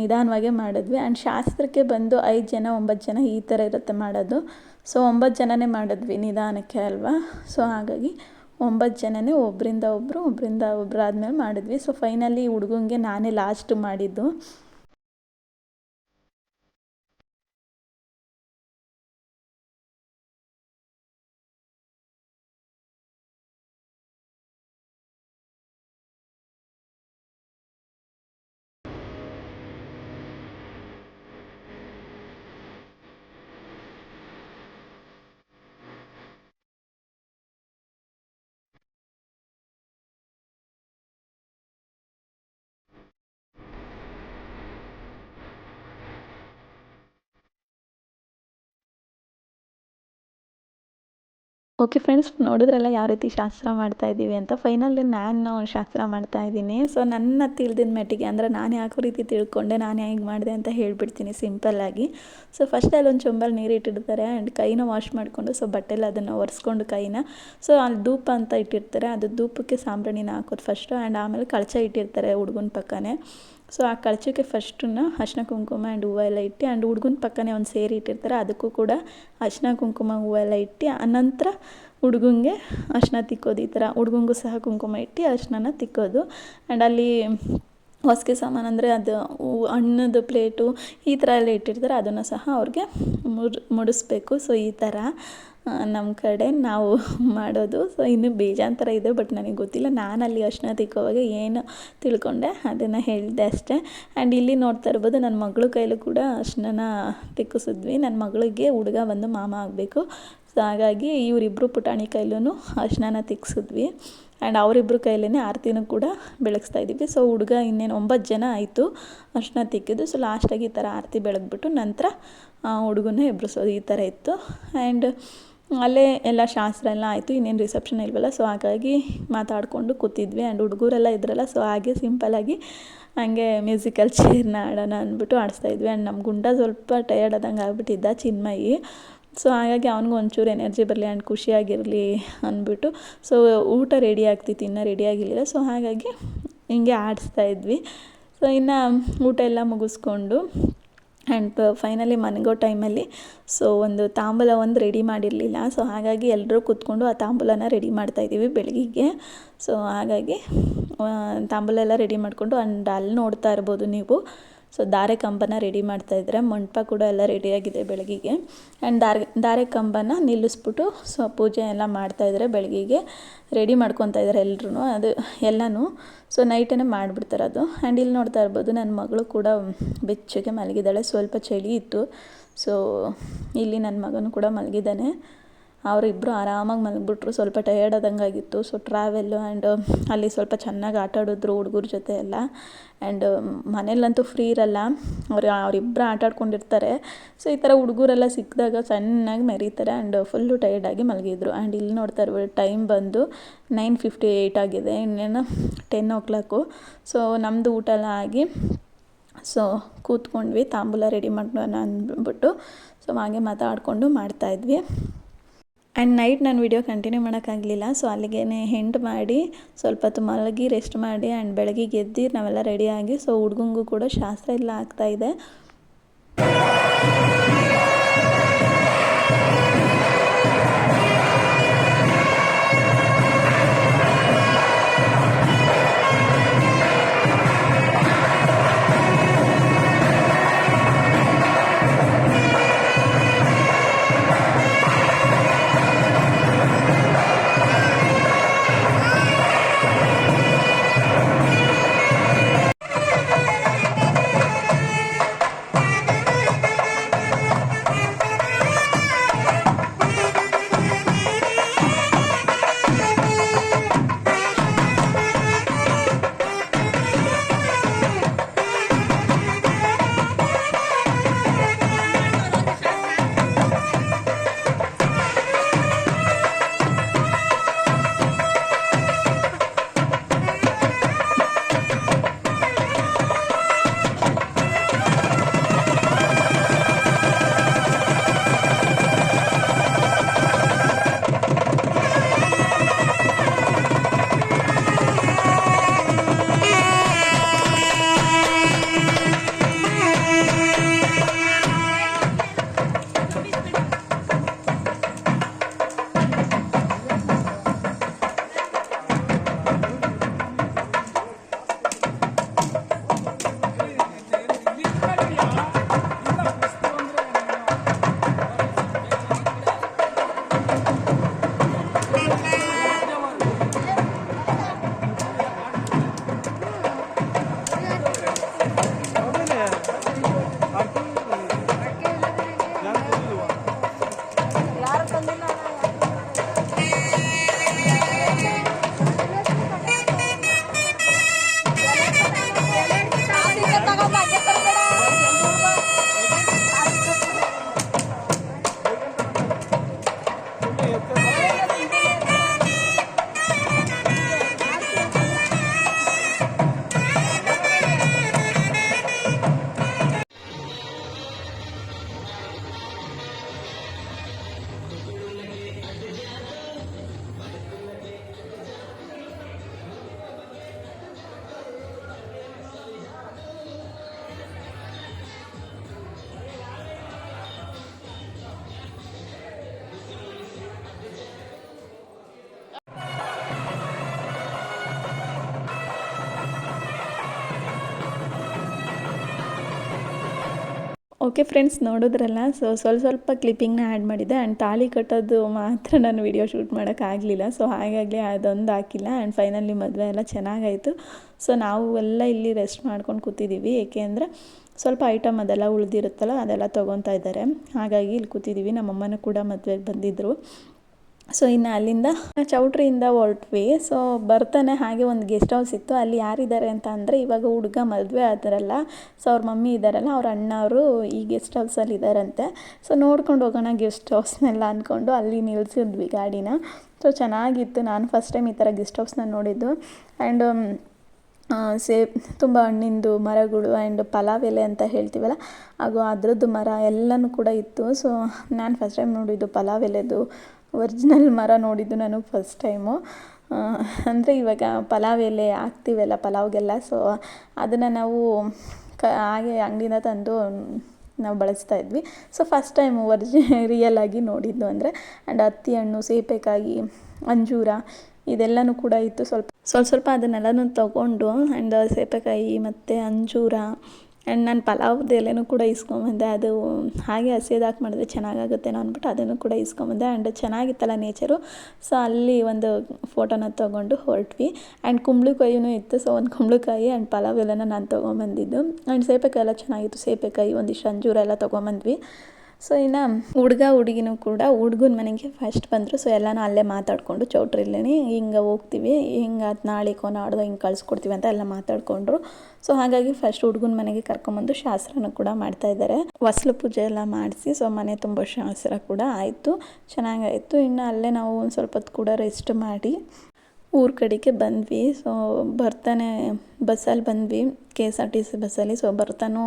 ನಿಧಾನವಾಗೇ ಮಾಡಿದ್ವಿ. ಆ್ಯಂಡ್ ಶಾಸ್ತ್ರಕ್ಕೆ ಬಂದು ಐದು ಜನ, ಒಂಬತ್ತು ಜನ ಈ ಥರ ಇರುತ್ತೆ ಮಾಡೋದು. ಸೊ ಒಂಬತ್ತು ಜನನೇ ಮಾಡಿದ್ವಿ ನಿಧಾನಕ್ಕೆ ಅಲ್ವಾ? ಸೊ ಹಾಗಾಗಿ ಒಂಬತ್ತು ಜನನೇ ಒಬ್ಬರಿಂದ ಒಬ್ಬರು ಒಬ್ಬರಿಂದ ಒಬ್ಬರು ಆದಮೇಲೆ ಮಾಡಿದ್ವಿ ಸೊ ಫೈನಲಿ ಹುಡುಗಂಗೆ ನಾನೇ ಲಾಸ್ಟ್ ಮಾಡಿದ್ದು. ಓಕೆ ಫ್ರೆಂಡ್ಸ್ ನೋಡಿದ್ರಲ್ಲ ಯಾವ ರೀತಿ ಶಾಸ್ತ್ರ ಮಾಡ್ತಾ ಇದ್ದೀವಿ ಅಂತ? ಫೈನಲಿ ನಾನು ಶಾಸ್ತ್ರ ಮಾಡ್ತಾ ಇದ್ದೀನಿ. ಸೊ ನನ್ನ ತಿಳಿದಿನ ಮಟ್ಟಿಗೆ ಅಂದರೆ ನಾನು ಯಾಕೋ ರೀತಿ ತಿಳ್ಕೊಂಡೆ, ನಾನು ಹೇಗೆ ಮಾಡಿದೆ ಅಂತ ಹೇಳಿಬಿಡ್ತೀನಿ ಸಿಂಪಲ್ಲಾಗಿ ಸೊ ಫಸ್ಟ್ ಅಲ್ಲೊಂದು ಒಂದು ಚೊಂಬಲ್ಲಿ ನೀರು ಇಟ್ಟಿರ್ತಾರೆ ಆ್ಯಂಡ್ ಕೈನ ವಾಶ್ ಮಾಡಿಕೊಂಡು ಸೊ ಬಟ್ಟೆಲ್ಲ ಅದನ್ನು ಒರೆಸ್ಕೊಂಡು ಕೈನ. ಸೊ ಅಲ್ಲಿ ಧೂಪ ಅಂತ ಇಟ್ಟಿರ್ತಾರೆ, ಅದು ಧೂಪಕ್ಕೆ ಸಾಂಬ್ರಾಣಿನ ಹಾಕೋದು ಫಸ್ಟು ಆ್ಯಂಡ್ ಆಮೇಲೆ ಕಳಚ ಇಟ್ಟಿರ್ತಾರೆ ಹುಡುಗನ ಪಕ್ಕನೇ. ಸೊ ಆ ಕಳಚಕ್ಕೆ ಫಸ್ಟನ್ನು ಅರ್ಶಿನ ಕುಂಕುಮ ಆ್ಯಂಡ್ ಹೂವು ಎಲ್ಲ ಇಟ್ಟು ಆ್ಯಂಡ್ ಹುಡುಗನ ಪಕ್ಕನೇ ಒಂದು ಸೇರಿ ಇಟ್ಟಿರ್ತಾರೆ. ಅದಕ್ಕೂ ಕೂಡ ಅರ್ಶಿನ ಕುಂಕುಮ, ಹೂವು ಎಲ್ಲ ಇಟ್ಟು, ಅನಂತರ ಹುಡುಗಂಗೆ ಅರ್ಶಿನ ತಿಕ್ಕೋದು ಈ ಥರ ಹುಡುಗಂಗೂ ಸಹ ಕುಂಕುಮ ಇಟ್ಟು ಅರ್ಶಿನ ತಿಕ್ಕೋದು. ಆ್ಯಂಡ್ ಅಲ್ಲಿ ಹೊಸಿಗೆ ಸಾಮಾನು ಅಂದರೆ ಅದು ಹಣ್ಣದ ಪ್ಲೇಟು ಈ ಥರ ಎಲ್ಲ ಇಟ್ಟಿರ್ತಾರೆ. ಅದನ್ನು ಸಹ ಅವ್ರಿಗೆ ಮುಡ್ ಮುಡಿಸ್ಬೇಕು. ಸೊ ಈ ಥರ ನಮ್ಮ ಕಡೆ ನಾವು ಮಾಡೋದು. ಸೊ ಇನ್ನು ಬೀಜಾಂತರ ಇದೆ ಬಟ್ ನನಗೆ ಗೊತ್ತಿಲ್ಲ. ನಾನು ಅಲ್ಲಿ ಅರ್ಶಿನ ತಿಕ್ಕೋವಾಗ ಏನು ತಿಳ್ಕೊಂಡೆ, ಅದನ್ನು ಹೇಳಿದೆ ಅಷ್ಟೇ. ಆ್ಯಂಡ್ ಇಲ್ಲಿ ನೋಡ್ತಾ ಇರ್ಬೋದು ನನ್ನ ಮಗಳ ಕೈಲೂ ಕೂಡ ಅರ್ಶಿನ ತಿಕ್ಕಿಸಿದ್ವಿ. ನನ್ನ ಮಗಳಿಗೆ ಹುಡುಗ ಬಂದು ಮಾಮ ಆಗಬೇಕು. ಸೊ ಹಾಗಾಗಿ ಇವರಿಬ್ಬರು ಪುಟಾಣಿ ಕೈಲೂ ಅರ್ಶಿನ ತಿಕ್ಕಿಸಿದ್ವಿ ಆ್ಯಂಡ್ ಅವರಿಬ್ಬರು ಕೈಲೇ ಆರತಿನೂ ಕೂಡ ಬೆಳಗಿಸ್ತಾ ಇದ್ದೀವಿ ಸೊ ಹುಡುಗ ಇನ್ನೇನು ಒಂಬತ್ತು ಜನ ಆಯಿತು ಅರ್ಶಿನ ತಿಕ್ಕಿದ್ದು. ಸೊ ಲಾಸ್ಟಾಗಿ ಈ ಥರ ಆರತಿ ಬೆಳಗ್ಬಿಟ್ಟು ನಂತರ ಹುಡುಗನ ಎಬ್ಬರಿಸೋದು ಈ ಥರ ಇತ್ತು. ಆ್ಯಂಡ್ ಅಲ್ಲೇ ಎಲ್ಲ ಶಾಸ್ತ್ರ ಎಲ್ಲ ಆಯಿತು, ಇನ್ನೇನು ರಿಸೆಪ್ಷನ್ ಇಲ್ವಲ್ಲ ಸೊ ಹಾಗಾಗಿ ಮಾತಾಡಿಕೊಂಡು ಕೂತಿದ್ವಿ ಆ್ಯಂಡ್ ಹುಡುಗರೆಲ್ಲ ಇದ್ರಲ್ಲ ಸೊ ಹಾಗೆ ಸಿಂಪಲ್ಲಾಗಿ ಹಂಗೆ ಮ್ಯೂಸಿಕಲ್ ಚೇರ್ನ ಆಡೋಣ ಅಂದ್ಬಿಟ್ಟು ಆಡಿಸ್ತಾ ಇದ್ವಿ ಆ್ಯಂಡ್ ನಮ್ಮ ಗುಂಡ ಸ್ವಲ್ಪ ಟಯರ್ಡ್ ಆದಂಗೆ ಆಗಿಬಿಟ್ಟಿದ್ದ ಚಿನ್ಮಯಿ. ಸೊ ಹಾಗಾಗಿ ಅವ್ನಿಗೂ ಒಂಚೂರು ಎನರ್ಜಿ ಬರಲಿ ಆ್ಯಂಡ್ ಖುಷಿಯಾಗಿರಲಿ ಅಂದ್ಬಿಟ್ಟು ಸೊ ಊಟ ರೆಡಿ ಆಗ್ತಿತ್ತು, ಇನ್ನೂ ರೆಡಿ ಆಗಿರಲಿಲ್ಲ ಸೊ ಹಾಗಾಗಿ ಹಿಂಗೆ ಆಡಿಸ್ತಾ ಇದ್ವಿ. ಸೊ ಇನ್ನು ಊಟ ಎಲ್ಲ ಮುಗಿಸ್ಕೊಂಡು ಆ್ಯಂಡ್ ಫೈನಲಿ ಮನೆಗೋ ಟೈಮಲ್ಲಿ ಸೊ ಒಂದು ತಾಂಬೂಲ ಒಂದು ರೆಡಿ ಮಾಡಿರಲಿಲ್ಲ. ಸೊ ಹಾಗಾಗಿ ಎಲ್ಲರೂ ಕೂತ್ಕೊಂಡು ಆ ತಾಂಬೂಲನ ರೆಡಿ ಮಾಡ್ತಾಯಿದ್ದೀವಿ ಬೆಳಗ್ಗೆ. ಸೊ ಹಾಗಾಗಿ ತಾಂಬೂಲ ಎಲ್ಲ ರೆಡಿ ಮಾಡಿಕೊಂಡು ಆ್ಯಂಡ್ ಅಲ್ಲಿ ನೋಡ್ತಾ ಇರ್ಬೋದು ನೀವು. ಸೊ ದಾರೆ ಕಂಬನ ರೆಡಿ ಮಾಡ್ತಾಯಿದ್ರೆ ಮಂಟಪ ಕೂಡ ಎಲ್ಲ ರೆಡಿಯಾಗಿದೆ ಬೆಳಗಿಗೆ. ಆ್ಯಂಡ್ ದಾರೆ ಧಾರೆ ಕಂಬನ ನಿಲ್ಲಿಸ್ಬಿಟ್ಟು ಸೊ ಪೂಜೆ ಎಲ್ಲ ಮಾಡ್ತಾಯಿದ್ದಾರೆ ಬೆಳಗಿಗೆ ರೆಡಿ ಮಾಡ್ಕೊತಾ ಇದ್ದಾರೆ ಎಲ್ಲರೂ ಅದು ಎಲ್ಲನೂ. ಸೊ ನೈಟೇ ಮಾಡಿಬಿಡ್ತಾರೆ ಅದು. ಆ್ಯಂಡ್ ಇಲ್ಲಿ ನೋಡ್ತಾ ಇರ್ಬೋದು ನನ್ನ ಮಗಳು ಕೂಡ ಬೆಚ್ಚಗೆ ಮಲಗಿದ್ದಾಳೆ. ಸ್ವಲ್ಪ ಚಳಿ ಇತ್ತು. ಸೊ ಇಲ್ಲಿ ನನ್ನ ಮಗನೂ ಕೂಡ ಮಲಗಿದ್ದಾನೆ. ಅವರಿಬ್ಬರು ಆರಾಮಾಗಿ ಮಲಗಿಬಿಟ್ರು. ಸ್ವಲ್ಪ ಟಯರ್ಡ್ ಆದಂಗೆ ಆಗಿತ್ತು ಸೊ ಟ್ರಾವೆಲ್ಲು ಆ್ಯಂಡ್ ಅಲ್ಲಿ ಸ್ವಲ್ಪ ಚೆನ್ನಾಗಿ ಆಟ ಆಡಿದ್ರು ಹುಡುಗರ ಜೊತೆ ಎಲ್ಲ. ಆ್ಯಂಡ್ ಮನೇಲಂತೂ ಫ್ರೀ ಇರಲ್ಲ. ಅವ್ರು ಅವರಿಬ್ಬರು ಆಟ ಆಡ್ಕೊಂಡಿರ್ತಾರೆ. ಸೊ ಈ ಥರ ಹುಡುಗರೆಲ್ಲ ಸಿಕ್ಕಿದಾಗ ಚೆನ್ನಾಗಿ ಮೆರೀತಾರೆ ಆ್ಯಂಡ್ ಫುಲ್ಲು ಟಯರ್ಡಾಗಿ ಮಲಗಿದ್ರು. ಆ್ಯಂಡ್ ಇಲ್ಲಿ ನೋಡ್ತಾ ಇರ್ಬೋದು ಟೈಮ್ ಬಂದು ನೈನ್ ಫಿಫ್ಟಿ ಏಯ್ಟ್ ಆಗಿದೆ. ಇನ್ನೇನು ಟೆನ್ ಓ ಕ್ಲಾಕು ಸೊ ನಮ್ಮದು ಊಟ ಎಲ್ಲ ಆಗಿ ಸೊ ಕೂತ್ಕೊಂಡ್ವಿ. ತಾಂಬೂಲ ರೆಡಿ ಮಾಡೋಣ ಅಂದ್ಬಿಟ್ಟು. ಸೊ ಹಾಗೆ ಮಾತಾಡಿಕೊಂಡು ಮಾಡ್ತಾಯಿದ್ವಿ ಆ್ಯಂಡ್ ನೈಟ್ ನಾನು ವಿಡಿಯೋ ಕಂಟಿನ್ಯೂ ಮಾಡೋಕ್ಕಾಗಲಿಲ್ಲ. ಸೊ ಅಲ್ಲಿಗೆ ಹೆಂಡ್ ಮಾಡಿ, ಸ್ವಲ್ಪ ಹೊತ್ತು ಮಲಗಿ ರೆಸ್ಟ್ ಮಾಡಿ ಆ್ಯಂಡ್ ಬೆಳಗ್ಗೆ ಎದ್ದು ನಾವೆಲ್ಲ ರೆಡಿಯಾಗಿ ಸೊ ಹುಡ್ಗಂಗೂ ಕೂಡ ಶಾಸ್ತ್ರ ಎಲ್ಲ ಆಗ್ತಾಯಿದೆ ಓಕೆ ಫ್ರೆಂಡ್ಸ್ ನೋಡಿದ್ರಲ್ಲ? ಸೊ ಸ್ವಲ್ಪ ಸ್ವಲ್ಪ ಕ್ಲಿಪ್ಪಿಂಗ್ನ ಆ್ಯಡ್ ಮಾಡಿದ್ದೆ ಆ್ಯಂಡ್ ತಾಳಿ ಕಟ್ಟೋದು ಮಾತ್ರ ನಾನು ವಿಡಿಯೋ ಶೂಟ್ ಮಾಡೋಕ್ಕಾಗಲಿಲ್ಲ ಸೊ ಹಾಗಾಗಿ ಅದೊಂದು ಹಾಕಿಲ್ಲ ಆ್ಯಂಡ್ ಫೈನಲಿ ಮದುವೆ ಎಲ್ಲ ಚೆನ್ನಾಗಾಯಿತು. ಸೊ ನಾವು ಎಲ್ಲ ಇಲ್ಲಿ ರೆಸ್ಟ್ ಮಾಡ್ಕೊಂಡು ಕೂತಿದ್ದೀವಿ ಏಕೆ ಅಂದರೆ ಸ್ವಲ್ಪ ಐಟಮ್ ಅದೆಲ್ಲ ಉಳಿದಿರುತ್ತಲ್ಲ ಅದೆಲ್ಲ ತೊಗೊತಾ ಇದ್ದಾರೆ. ಹಾಗಾಗಿ ಇಲ್ಲಿ ಕೂತಿದ್ದೀವಿ ನಮ್ಮಮ್ಮನೂ ಕೂಡ ಮದುವೆಗೆ ಬಂದಿದ್ದರು ಸೊ ಇನ್ನು ಅಲ್ಲಿಂದ ಚೌಟ್ರಿಯಿಂದ ಹೊರಟ್ವಿ. ಸೊ ಬರ್ತಾನೆ ಹಾಗೆ ಒಂದು ಗೆಸ್ಟ್ ಹೌಸ್ ಇತ್ತು. ಅಲ್ಲಿ ಯಾರಿದ್ದಾರೆ ಅಂತ ಅಂದರೆ ಇವಾಗ ಹುಡುಗ ಮದುವೆ ಆದರಲ್ಲ. ಸೊ ಅವ್ರ ಮಮ್ಮಿ ಇದ್ದಾರಲ್ಲ ಅವ್ರ ಅಣ್ಣವರು ಈ ಗೆಸ್ಟ್ ಹೌಸಲ್ಲಿ ಇದ್ದಾರಂತೆ ಸೊ ನೋಡ್ಕೊಂಡು ಹೋಗೋಣ ಗೆಸ್ಟ್ ಹೌಸ್ನೆಲ್ಲ ಅಂದ್ಕೊಂಡು ಅಲ್ಲಿ ನಿಲ್ಸಿದ್ವಿ ಗಾಡಿನ. ಸೊ ಚೆನ್ನಾಗಿತ್ತು. ನಾನು ಫಸ್ಟ್ ಟೈಮ್ ಈ ಥರ ಗೆಸ್ಟ್ ಹೌಸ್ನ ನೋಡಿದ್ದು. ಆ್ಯಂಡ್ ಸೇ, ತುಂಬ ಹಣ್ಣಿಂದು ಮರಗಳು ಆ್ಯಂಡ್ ಪಲಾವ್ ಎಲೆ ಅಂತ ಹೇಳ್ತೀವಲ್ಲ, ಹಾಗೂ ಅದರದ್ದು ಮರ ಎಲ್ಲನೂ ಕೂಡ ಇತ್ತು. ಸೊ ನಾನು ಫಸ್ಟ್ ಟೈಮ್ ನೋಡಿದ್ದು ಪಲಾವ್ ಎಲೆದು ಒರ್ಜಿನಲ್ ಮರ ನೋಡಿದ್ದು ನಾನು ಫಸ್ಟ್ ಟೈಮು ಅಂದರೆ ಇವಾಗ ಪಲಾವ್ ಎಲೆ ಹಾಕ್ತೀವಲ್ಲ ಪಲಾವ್ಗೆಲ್ಲ ಸೊ ಅದನ್ನು ನಾವು ಕ, ಹಾಗೆ ಅಂಗಡಿಯಿಂದ ತಂದು ನಾವು ಬಳಸ್ತಾ ಇದ್ವಿ. ಸೊ ಫಸ್ಟ್ ಟೈಮು ಒರ್ಜಿ ರಿಯಲ್ ಆಗಿ ನೋಡಿದ್ದು ಅಂದರೆ ಆ್ಯಂಡ್ ಹತ್ತಿ ಹಣ್ಣು ಸೀಬೆಕಾಯಿ ಅಂಜೂರ ಇದೆಲ್ಲನೂ ಕೂಡ ಇತ್ತು. ಸ್ವಲ್ಪ ಸ್ವಲ್ಪ ಸ್ವಲ್ಪ ಅದನ್ನೆಲ್ಲನೂ ತೊಗೊಂಡು ಆ್ಯಂಡ್ ಸೀಬೆಕಾಯಿ ಮತ್ತು ಅಂಜೂರ ಆ್ಯಂಡ್ ನಾನು ಪಲಾವ್ದು ಎಲೆನೂ ಕೂಡ ಇಸ್ಕೊಂಬಂದೆ. ಅದು ಹಾಗೆ ಹಸಿದು ಹಾಕಿ ಮಾಡಿದ್ರೆ ಚೆನ್ನಾಗಾಗುತ್ತೇನೋ ಅಂದ್ಬಿಟ್ಟು ಅದನ್ನು ಕೂಡ ಇಸ್ಕೊಂಬಂದೆ. ಆ್ಯಂಡ್ ಚೆನ್ನಾಗಿತ್ತಲ್ಲ ನೇಚರು ಸೊ ಅಲ್ಲಿ ಒಂದು ಫೋಟೋನ ತೊಗೊಂಡು ಹೊರಟ್ವಿ. ಆ್ಯಂಡ್ ಕುಂಬಳಕಾಯಿನೂ ಇತ್ತು. ಸೊ ಒಂದು ಕುಂಬಳಕಾಯಿ ಆ್ಯಂಡ್ ಪಲಾವ್ ಎಲ್ಲನ ನಾನು ತೊಗೊಂಬಂದಿದ್ದು. ಆ್ಯಂಡ್ ಸೇಪೆಕಾಯಿ ಎಲ್ಲ ಚೆನ್ನಾಗಿತ್ತು. ಸೇಪೆಕಾಯಿ, ಒಂದಿಷ್ಟು ಅಂಜೂರ ಎಲ್ಲ ತೊಗೊಂಬಂದ್ವಿ. ಸೊ ಇನ್ನು ಹುಡುಗ, ಹುಡುಗಿನೂ ಕೂಡ ಹುಡ್ಗನ ಮನೆಗೆ ಫಸ್ಟ್ ಬಂದರು. ಸೊ ಎಲ್ಲನೂ ಅಲ್ಲೇ ಮಾತಾಡಿಕೊಂಡು ಚೌಟ್ರಿಲೇ ಹಿಂಗೆ ಹೋಗ್ತೀವಿ, ಹಿಂಗೆ ಅದು ನಾಳೆಕೋ ನಾಡ್ದು ಹಿಂಗೆ ಕಳಿಸ್ಕೊಡ್ತೀವಿ ಅಂತ ಎಲ್ಲ ಮಾತಾಡಿಕೊಂಡ್ರು. ಸೊ ಹಾಗಾಗಿ ಫಸ್ಟ್ ಹುಡುಗನ ಮನೆಗೆ ಕರ್ಕೊಂಬಂದು ಶಾಸ್ತ್ರನೂ ಕೂಡ ಮಾಡ್ತಾ ಇದ್ದಾರೆ. ಹೊಸ್ಲು ಪೂಜೆ ಎಲ್ಲ ಮಾಡಿಸಿ ಸೊ ಮನೆ ತುಂಬ ಶಾಸ್ತ್ರ ಕೂಡ ಆಯಿತು, ಚೆನ್ನಾಗಾಯಿತು. ಇನ್ನು ಅಲ್ಲೇ ನಾವು ಒಂದು ಸ್ವಲ್ಪ ಹೊತ್ತು ಕೂಡ ರೆಸ್ಟ್ ಮಾಡಿ ಊರ ಕಡೆಗೆ ಬಂದ್ವಿ. ಸೊ ಬರ್ತಾನೆ ಬಸ್ಸಲ್ಲಿ ಬಂದ್ವಿ K S R T C ಬಸ್ಸಲ್ಲಿ. ಸೊ ಬರ್ತಾನೂ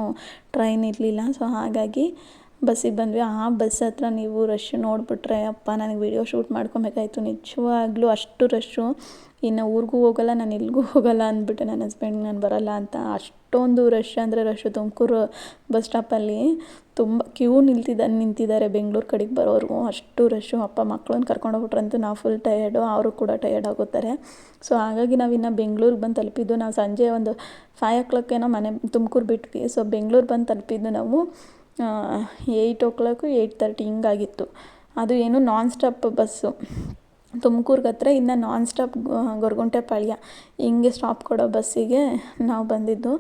ಟ್ರೈನ್ ಇರಲಿಲ್ಲ. ಸೊ ಹಾಗಾಗಿ ಬಸ್ಸಿಗೆ ಬಂದ್ವಿ. ಆ ಬಸ್ ಹತ್ರ ನೀವು ರಶ್ ನೋಡಿಬಿಟ್ರೆ, ಅಪ್ಪ, ನನಗೆ ವೀಡಿಯೋ ಶೂಟ್ ಮಾಡ್ಕೊಬೇಕಾಯ್ತು. ನಿಜವಾಗ್ಲೂ ಅಷ್ಟು ರಶ್ಶು ಇನ್ನು ಊರಿಗೂ ಹೋಗಲ್ಲ, ನಾನು ಎಲ್ಲಿಗೂ ಹೋಗಲ್ಲ ಅಂದ್ಬಿಟ್ಟು ನನ್ನ ಹಸ್ಬೆಂಡ್ ನಾನು ಬರಲ್ಲ ಅಂತ ಅಷ್ಟೊಂದು ರಶ್ ಅಂದರೆ ರಶ್ಶು ತುಮಕೂರು ಬಸ್ ಸ್ಟಾಪಲ್ಲಿ ತುಂಬ ಕ್ಯೂ ನಿಲ್ತಿದ್ದ ನಿಂತಿದ್ದಾರೆ ಬೆಂಗಳೂರು ಕಡೆಗೆ ಬರೋರು ಅಷ್ಟು ರಶ್ಶು ಅಪ್ಪ ಮಕ್ಕಳನ್ನ ಕರ್ಕೊಂಡು ಹೋಗ್ಬಿಟ್ರಂತೂ ನಾವು ಫುಲ್ ಟಯರ್ಡು ಅವರು ಕೂಡ ಟಯರ್ಡ್ ಆಗುತ್ತಾರೆ ಸೊ ಹಾಗಾಗಿ ನಾವು ಇನ್ನು ಬೆಂಗಳೂರಿಗೆ ಬಂದು ತಲುಪಿದ್ದು, ನಾವು ಸಂಜೆ ಒಂದು ಫೈವ್ ಓ ಏನೋ ಮನೆ, ತುಮಕೂರು ಬಿಟ್ವಿ. ಸೊ ಬೆಂಗಳೂರು ಬಂದು ತಲುಪಿದ್ದು ನಾವು eight o'clock eight thirty ಹಿಂಗಾಗಿತ್ತು. ಅದು ಏನು ನಾನ್ ಸ್ಟಾಪ್ ಬಸ್ಸು ತುಮಕೂರ್ಗೆ ಹತ್ರ ಇನ್ನು ನಾನ್ ಸ್ಟಾಪ್ ಗೊರಗುಂಟೆ ಪಾಳ್ಯ. ಹಿಂಗೆ ಸ್ಟಾಪ್ ಕೊಡೋ ಬಸ್ಸಿಗೆ ನಾವು ಬಂದಿದ್ದು.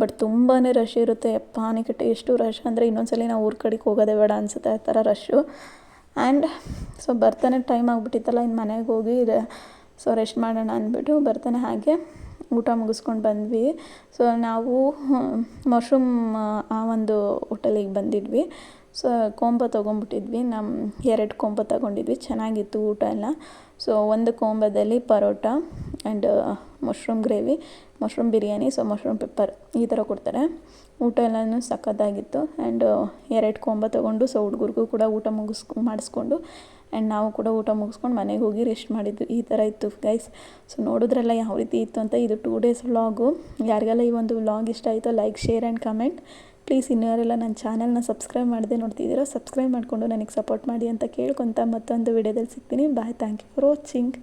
ಬಟ್ ತುಂಬಾ ರಶ್ ಇರುತ್ತೆ. ಯಪ್ಪ ಎಷ್ಟು ರಶ್ ಅಂದರೆ ಇನ್ನೊಂದ್ಸಲ ನಾವು ಊರ ಕಡೆಗೆ ಹೋಗೋದೇ ಬೇಡ ಅನಿಸುತ್ತೆ ಆ ಥರ ರಶ್ಶು ಆ್ಯಂಡ್ ಸೊ ಬರ್ತಾನೆ ಟೈಮ್ ಆಗಿಬಿಟ್ಟಿತ್ತಲ್ಲ ಇನ್ನು ಮನೆಗೆ ಹೋಗಿ ಸೊ ರೆಸ್ಟ್ ಮಾಡೋಣ ಅಂದ್ಬಿಟ್ಟು ಬರ್ತಾನೆ ಹಾಗೆ. ಊಟ ಮುಗಿಸ್ಕೊಂಡು ಬಂದ್ವಿ. ಸೊ ನಾವು ಮಶ್ರೂಮ್ ಆ ಒಂದು ಹೋಟೆಲಿಗೆ ಬಂದಿದ್ವಿ. ಸೊ ಕೊಂಬ ತೊಗೊಂಬಿಟ್ಟಿದ್ವಿ ನಮ್ಮ ಎರಡು ಕೊಂಬ ತಗೊಂಡಿದ್ವಿ. ಚೆನ್ನಾಗಿತ್ತು ಊಟ ಎಲ್ಲ. ಸೊ ಒಂದು ಕೊಂಬದಲ್ಲಿ paratha and mushroom gravy mushroom biryani so mushroom pepper ಈ ಥರ ಕೊಡ್ತಾರೆ. ಊಟ ಎಲ್ಲನೂ ಸಖತ್ತಾಗಿತ್ತು. ಆ್ಯಂಡ್ ಎರಡು ಕೊಂಬ ತೊಗೊಂಡು ಸೊ ಹುಡುಗರಿಗೂ ಕೂಡ ಊಟ ಮುಗಿಸ್ಕೊ, ಮಾಡಿಸ್ಕೊಂಡು ಆ್ಯಂಡ್ ನಾವು ಕೂಡ ಊಟ ಮುಗಿಸ್ಕೊಂಡು ಮನೆಗೆ ಹೋಗಿ ರೆಸ್ಟ್ ಮಾಡಿದ್ದು ಈ ಥರ ಇತ್ತು ಗೈಸ್ ಸೊ ನೋಡಿದ್ರಲ್ಲ ಯಾವ ರೀತಿ ಇತ್ತು ಅಂತ ಇದು ಟೂ ಡೇಸ್ ವ್ಲಾಗು ಯಾರಿಗೆಲ್ಲ ಈ ಒಂದು ವ್ಲಾಗ್ ಇಷ್ಟ ಆಯಿತೋ like share and comment please ಇನ್ನೂ ಯಾರೆಲ್ಲ ನನ್ನ ಚಾನಲ್ನ ಸಬ್ಸ್ಕ್ರೈಬ್ ಮಾಡದೆ ನೋಡ್ತಿದ್ದೀರೋ ಸಬ್ಸ್ಕ್ರೈಬ್ ಮಾಡಿಕೊಂಡು ನನಗೆ ಸಪೋರ್ಟ್ ಮಾಡಿ ಅಂತ ಕೇಳ್ಕೊತ ಮತ್ತೊಂದು ವಿಡಿಯೋದಲ್ಲಿ ಸಿಗ್ತೀನಿ. Bye thank you for watching